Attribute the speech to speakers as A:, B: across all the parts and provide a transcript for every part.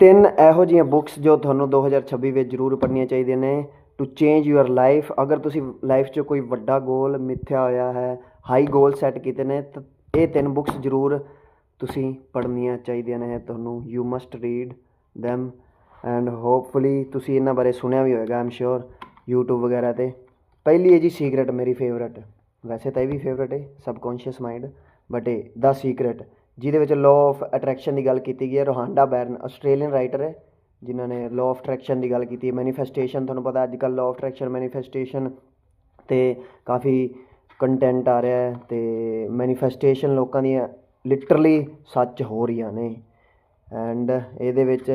A: ਤਿੰਨ ਇਹੋ ਜਿਹੀਆਂ ਬੁੱਕਸ ਜੋ ਤੁਹਾਨੂੰ 2026 ਵਿੱਚ ਜ਼ਰੂਰ ਪੜ੍ਹਨੀਆਂ ਚਾਹੀਦੀਆਂ ਨੇ ਟੂ ਚੇਂਜ ਯੂਅਰ ਲਾਈਫ ਅਗਰ ਤੁਸੀਂ ਲਾਈਫ 'ਚ ਕੋਈ ਵੱਡਾ ਗੋਲ ਮਿੱਥਿਆ ਹੋਇਆ ਹੈ ਹਾਈ ਗੋਲ ਸੈੱਟ ਕੀਤੇ ਨੇ, ਤਾਂ ਇਹ ਤਿੰਨ ਬੁੱਕਸ ਜ਼ਰੂਰ ਤੁਸੀਂ ਪੜ੍ਹਨੀਆਂ ਚਾਹੀਦੀਆਂ ਨੇ, ਤੁਹਾਨੂੰ you must read them and hopefully ਤੁਸੀਂ ਇਹਨਾਂ ਬਾਰੇ ਸੁਣਿਆ ਵੀ ਹੋਵੇਗਾ ਆਮ ਸ਼ੋਰ YouTube ਵਗੈਰਾ ਤੇ। ਪਹਿਲੀ ਹੈ ਜੀ ਸੀਕ੍ਰੇਟ ਮੇਰੀ ਫੇਵਰਟ ਵੈਸੇ ਤਾਂ ਇਹ ਵੀ ਫੇਵਰਟ ਹੈ ਸਬਕੌਂਸ਼ੀਅਸ ਮਾਈਂਡ ਬਟ ਇਹ ਦਾ ਸੀਕ੍ਰੇਟ ਜਿਹਦੇ ਵਿੱਚ ਲਾਅ ਆਫ ਅਟਰੈਕਸ਼ਨ ਦੀ ਗੱਲ ਕੀਤੀ ਗਈ ਹੈ। ਰੋਹਾਂਡਾ ਬੈਰਨ ਆਸਟ੍ਰੇਲੀਅਨ ਰਾਈਟਰ ਹੈ, ਜਿਨ੍ਹਾਂ ਨੇ ਲਾਅ ਆਫ ਅਟਰੈਕਸ਼ਨ ਦੀ ਗੱਲ ਕੀਤੀ ਹੈ। ਮੈਨੀਫੈਸਟੇਸ਼ਨ ਤੁਹਾਨੂੰ ਪਤਾ ਅੱਜ ਕੱਲ੍ਹ ਲਾਅ ਆਫ ਅਟਰੈਕਸ਼ਨ ਮੈਨੀਫੈਸਟੇਸ਼ਨ ਤੇ ਕਾਫੀ ਕੰਟੈਂਟ ਆ ਰਿਹਾ ਹੈ ਤੇ ਮੈਨੀਫੈਸਟੇਸ਼ਨ ਲੋਕਾਂ ਦੀਆਂ ਲਿਟਰਲੀ ਸੱਚ ਹੋ ਰਹੀਆਂ ਨੇ। ਐਂਡ ਇਹਦੇ ਵਿੱਚ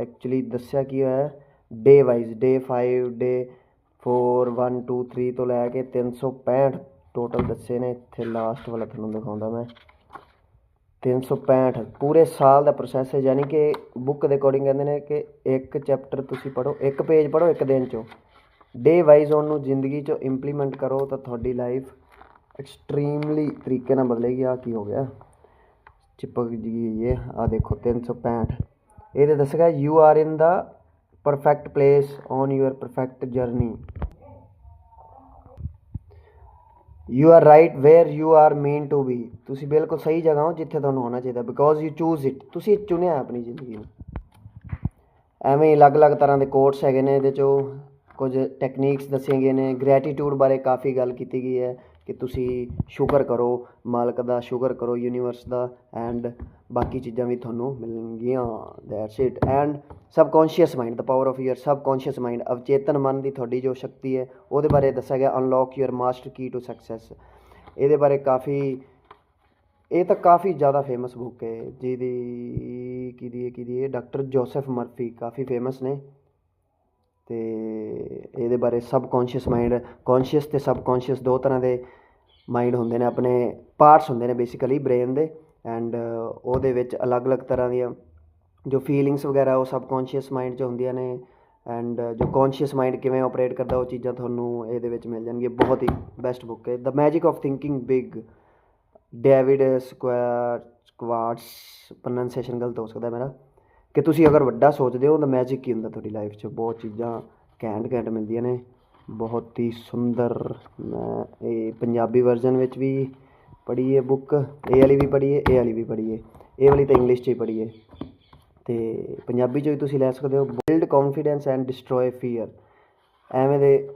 A: ਐਕਚੁਅਲੀ ਦੱਸਿਆ ਕੀ ਹੋਇਆ ਡੇ ਵਾਈਜ਼ ਡੇ 5 ਡੇ 4 1 2 3 ਤੋਂ ਲੈ ਕੇ 365 ਟੋਟਲ ਦੱਸੇ ਨੇ। ਇੱਥੇ ਲਾਸਟ ਵਾਲਾ ਤੁਹਾਨੂੰ ਦਿਖਾਉਂਦਾ ਮੈਂ। 365 ਪੂਰੇ ਸਾਲ ਦਾ ਪ੍ਰੋਸੈਸ ਹੈ, ਯਾਨੀ ਕਿ ਬੁੱਕ ਦੇ ਅਕੋਰਡਿੰਗ ਕਹਿੰਦੇ ਨੇ ਕਿ ਇੱਕ ਚੈਪਟਰ ਤੁਸੀਂ ਪੜ੍ਹੋ, ਇੱਕ ਪੇਜ ਪੜ੍ਹੋ, ਇੱਕ ਦਿਨ ਚੋਂ। ਡੇ ਵਾਈਜ਼ ਉਹਨੂੰ ਜ਼ਿੰਦਗੀ 'ਚੋਂ ਇੰਪਲੀਮੈਂਟ ਕਰੋ ਤਾਂ ਤੁਹਾਡੀ ਲਾਈਫ ਐਕਸਟ੍ਰੀਮਲੀ ਤਰੀਕੇ ਨਾਲ ਬਦਲੇਗੀ। ਆ ਕੀ ਹੋ ਗਿਆ? ਚਿਪਕ ਜੀ, ਇਹ ਆ ਦੇਖੋ 365 ਇਹਦੇ ਦੱਸੇਗਾ you are in the perfect place on your perfect journey you are right where you are meant to be ਤੁਸੀਂ ਬਿਲਕੁਲ ਸਹੀ ਜਗ੍ਹਾ ਹੋ ਜਿੱਥੇ ਤੁਹਾਨੂੰ ਹੋਣਾ ਚਾਹੀਦਾ ਬਿਕੋਜ਼ ਯੂ ਚੂਜ਼ ਇਟ ਤੁਸੀਂ ਚੁਣਿਆ ਆਪਣੀ ਜ਼ਿੰਦਗੀ ਨੂੰ। ਐਵੇਂ ਹੀ ਅਲੱਗ-ਅਲੱਗ ਤਰ੍ਹਾਂ ਦੇ ਕੋਰਸ ਹੈਗੇ ਨੇ ਇਹਦੇ 'ਚੋਂ। ਕੁਝ ਟੈਕਨੀਕਸ ਦੱਸੀਆਂ ਗਈਆਂ ਨੇ। ਗ੍ਰੈਟੀਟਿਊਡ ਬਾਰੇ ਕਾਫੀ ਗੱਲ ਕੀਤੀ ਗਈ ਹੈ। ਕਿ ਤੁਸੀਂ ਸ਼ੁਕਰ ਕਰੋ, ਮਾਲਕ ਦਾ ਸ਼ੁਕਰ ਕਰੋ ਯੂਨੀਵਰਸ ਦਾ ਐਂਡ ਬਾਕੀ ਚੀਜ਼ਾਂ ਵੀ ਤੁਹਾਨੂੰ ਮਿਲਣਗੀਆਂ। That's it and subconscious mind the power of your subconscious mind ਅਵਚੇਤਨ ਮਨ ਦੀ ਤੁਹਾਡੀ ਜੋ ਸ਼ਕਤੀ ਹੈ, ਉਹਦੇ ਬਾਰੇ ਦੱਸਿਆ ਗਿਆ। Unlock your master key to success ਇਹਦੇ ਬਾਰੇ ਕਾਫੀ, ਇਹ ਤਾਂ ਕਾਫੀ ਜ਼ਿਆਦਾ ਫੇਮਸ ਬੁੱਕ ਹੈ। ਜਿਹਦੀ, ਕਿਹਦੀ ਹੈ ਕਿਹਦੀ ਹੈ? ਡਾਕਟਰ ਜੋਸਫ ਮਰਫੀ ਕਾਫੀ ਫੇਮਸ ਨੇ। ਅਤੇ ਇਹਦੇ ਬਾਰੇ ਸਬਕੌਂਸ਼ੀਅਸ ਮਾਈਂਡ ਕੌਂਸ਼ੀਅਸ ਅਤੇ ਸਬਕੌਂਸ਼ੀਅਸ ਦੋ ਤਰ੍ਹਾਂ ਦੇ ਮਾਈਂਡ ਹੁੰਦੇ ਨੇ, ਆਪਣੇ ਪਾਰਟਸ ਹੁੰਦੇ ਨੇ ਬੇਸਿਕਲੀ ਬ੍ਰੇਨ ਦੇ ਐਂਡ ਉਹਦੇ ਵਿੱਚ ਅਲੱਗ-ਅਲੱਗ ਤਰ੍ਹਾਂ ਦੀਆਂ ਜੋ ਫੀਲਿੰਗਸ ਵਗੈਰਾ ਉਹ ਸਬਕੌਂਸ਼ੀਅਸ ਮਾਇੰਡ 'ਚ ਹੁੰਦੀਆਂ ਨੇ ਐਂਡ ਜੋ ਕੌਂਸ਼ੀਅਸ ਮਾਈਂਡ ਕਿਵੇਂ ਆਪਰੇਟ ਕਰਦਾ ਉਹ ਚੀਜ਼ਾਂ ਤੁਹਾਨੂੰ ਇਹਦੇ ਵਿੱਚ ਮਿਲ ਜਾਣਗੀਆਂ। ਬਹੁਤ ਹੀ ਬੈਸਟ ਬੁੱਕ ਹੈ। The magic of thinking big David ਸਕੁਆਰ Schwartz pronunciation ਗਲਤ ਹੋ ਸਕਦਾ ਮੇਰਾ। ਕਿ ਤੁਸੀਂ ਅਗਰ ਵੱਡਾ ਸੋਚਦੇ ਹੋ, ਤਾਂ ਮੈਜਿਕ ਕੀ ਹੁੰਦਾ ਤੁਹਾਡੀ ਲਾਈਫ 'ਚ। ਬਹੁਤ ਚੀਜ਼ਾਂ ਘੈਂਟ ਘੈਂਟ ਮਿਲਦੀਆਂ ਨੇ। ਬਹੁਤ ਹੀ ਸੁੰਦਰ, ਮੈਂ ਇਹ ਪੰਜਾਬੀ ਵਰਜ਼ਨ ਵਿੱਚ ਵੀ ਪੜ੍ਹੀ ਹੈ ਬੁੱਕ ਇਹ ਵਾਲੀ ਵੀ ਪੜ੍ਹੀ ਹੈ ਇਹ ਵਾਲੀ ਵੀ ਪੜ੍ਹੀ ਹੈ ਇਹ ਵਾਲੀ ਤਾਂ ਇੰਗਲਿਸ਼ 'ਚ ਹੀ ਪੜ੍ਹੀ ਹੈ ਤੇ ਪੰਜਾਬੀ 'ਚ ਵੀ ਤੁਸੀਂ ਲੈ ਸਕਦੇ ਹੋ build confidence and destroy fear ਐਵੇਂ ਦੇ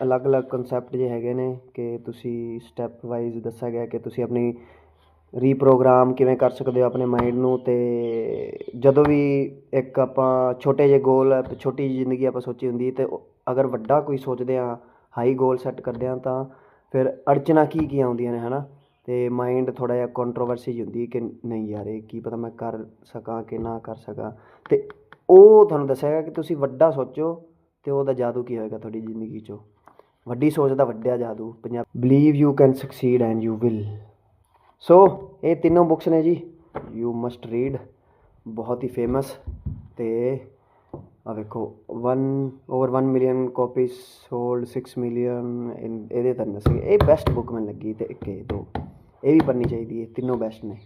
A: ਅਲੱਗ-ਅਲੱਗ ਕਨਸੈਪਟ ਜੇ ਹੈਗੇ ਨੇ ਕਿ ਤੁਸੀਂ ਸਟੈਪ ਵਾਈਜ਼ ਦੱਸਿਆ ਗਿਆ ਕਿ ਤੁਸੀਂ ਆਪਣੀ ਰੀਪ੍ਰੋਗਰਾਮ ਕਿਵੇਂ ਕਰ ਸਕਦੇ ਹੋ ਆਪਣੇ ਮਾਇੰਡ ਨੂੰ ਅਤੇ ਜਦੋਂ ਵੀ ਇੱਕ ਆਪਾਂ ਛੋਟੇ ਜਿਹੇ ਗੋਲ ਛੋਟੀ ਜਿਹੀ ਜ਼ਿੰਦਗੀ ਆਪਾਂ ਸੋਚੀ ਹੁੰਦੀ ਅਤੇ ਅਗਰ ਵੱਡਾ ਕੋਈ ਸੋਚਦੇ ਹਾਂ ਹਾਈ ਗੋਲ ਸੈੱਟ ਕਰਦੇ ਹਾਂ ਤਾਂ ਫਿਰ ਅੜਚਨਾ ਕੀ ਕੀ ਆਉਂਦੀਆਂ ਨੇ ਹੈ ਨਾ ਅਤੇ ਮਾਇੰਡ ਥੋੜ੍ਹਾ ਜਿਹਾ ਕੰਟਰੋਵਰਸੀ ਹੁੰਦੀ ਕਿ ਨਹੀਂ ਯਾਰ ਇਹ ਕੀ ਪਤਾ ਮੈਂ ਕਰ ਸਕਾਂ ਕਿ ਨਾ ਕਰ ਸਕਾਂ। ਅਤੇ ਉਹ ਤੁਹਾਨੂੰ ਦੱਸਿਆ ਕਿ ਤੁਸੀਂ ਵੱਡਾ ਸੋਚੋ ਅਤੇ ਉਹਦਾ ਜਾਦੂ ਕੀ ਹੋਏਗਾ ਤੁਹਾਡੀ ਜ਼ਿੰਦਗੀ 'ਚੋਂ। ਵੱਡੀ ਸੋਚ ਦਾ ਵੱਡਾ ਜਾਦੂ Punjab believe you can succeed and you will so ਇਹ ਤਿੰਨੋਂ ਬੁੱਕਸ ਨੇ ਜੀ। ਯੂ ਮਸਟ ਰੀਡ ਬਹੁਤ ਹੀ ਫੇਮਸ ਤੇ ਆ ਵੇਖੋ 1 over 1 million copies sold 6 million ਇਹਦੇ ਤਾਂ ਦੱਸੇ ਇਹ ਬੈਸਟ ਬੁੱਕ ਮੈਨੂੰ ਲੱਗੀ ਤੇ ਇੱਕ, ਇਹ ਦੋ। ਇਹ ਵੀ ਪੜ੍ਹਨੀ ਚਾਹੀਦੀ ਹੈ। ਤਿੰਨੋਂ ਬੈਸਟ ਨੇ।